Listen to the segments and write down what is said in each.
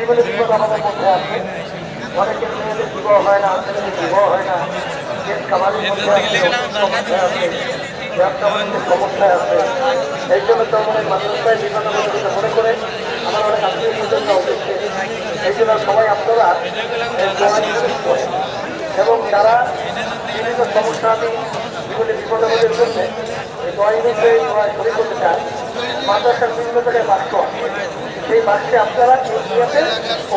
বিভিন্ন বিপদ আমাদের মধ্যে আছে অনেকের মেয়েদের বিবাহ হয় না ছেলেদের বিবাহ হয় না আছে এই জন্য মাদ্রাসায় মনে করে অনেক সবাই আপনারা। এবং যারা বিভিন্ন সমস্যা আমি বিভিন্ন বিপদ আমাদের জন্য চান মাদ্রাসার বিভিন্ন জায়গায় বাক্য সেই বাক্যে আপনারা এগিয়েতে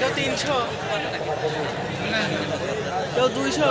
কেউ তিনশো। কেউ দুইশো